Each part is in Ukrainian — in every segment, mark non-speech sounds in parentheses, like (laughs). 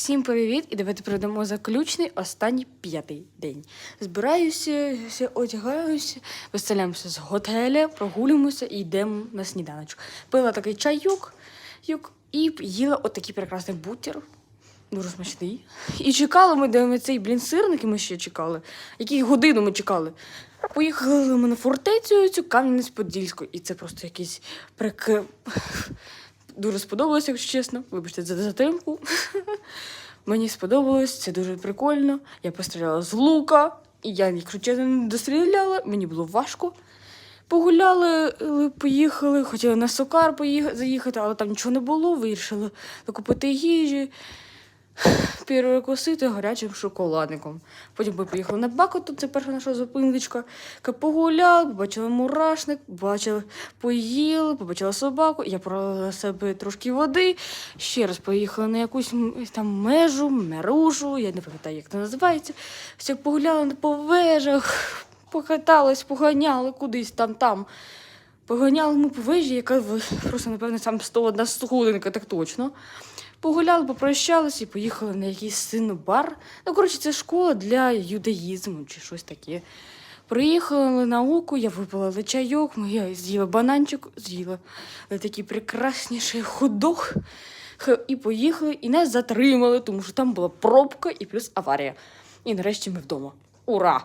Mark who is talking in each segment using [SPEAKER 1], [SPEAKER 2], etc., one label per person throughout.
[SPEAKER 1] Всім привіт! І давайте проведемо заключний останній п'ятий день. Збираюся, одягаюся, виселяємося з готеля, прогулюємося і йдемо на сніданочок. Пила такий чайок юк, і їла отакий прекрасний бутер. Дуже смачний. І чекали ми, де ми цей блін сирник, і ми ще чекали. Які годину ми чекали. Поїхали ми на фортецю цю Кам'янець-Подільську, і це просто якийсь прик... Дуже сподобалось, якщо чесно. Вибачте за затримку. (laughs) Мені сподобалось, це дуже прикольно. Я постріляла з лука, і я, якщо чесно, не достріляла, мені було важко. Погуляли, е, поїхали, хотіли на сокар поїхати, заїхати, але там нічого не було. Вирішили купити їжі, перекусити гарячим шоколадником. Потім ми поїхали на Бакоту, це перша наша зупиночка. Ка- Погуляли, побачили мурашник, побачили, поїли, побачила собаку. Я пролила себе трошки води. Ще раз поїхали на якусь там межу, меружу, я не пам'ятаю, як це називається. Все погуляли по вежах, покатались, поганяли кудись там там. Поганяли ми по вежі, яка просто, напевно, там 101 сходинка, так точно. Погуляли, попрощалися і поїхали на якийсь синобар. Ну, коротше, це школа для юдаїзму чи щось таке. Приїхали на науку, я випила чайок, я з'їла бананчик, з'їла такий прекрасніший ходок. І поїхали, і нас затримали, тому що там була пробка і плюс аварія. І нарешті ми вдома. Ура!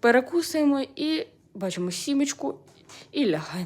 [SPEAKER 1] Перекусуємо і бачимо сімечку і лягаємо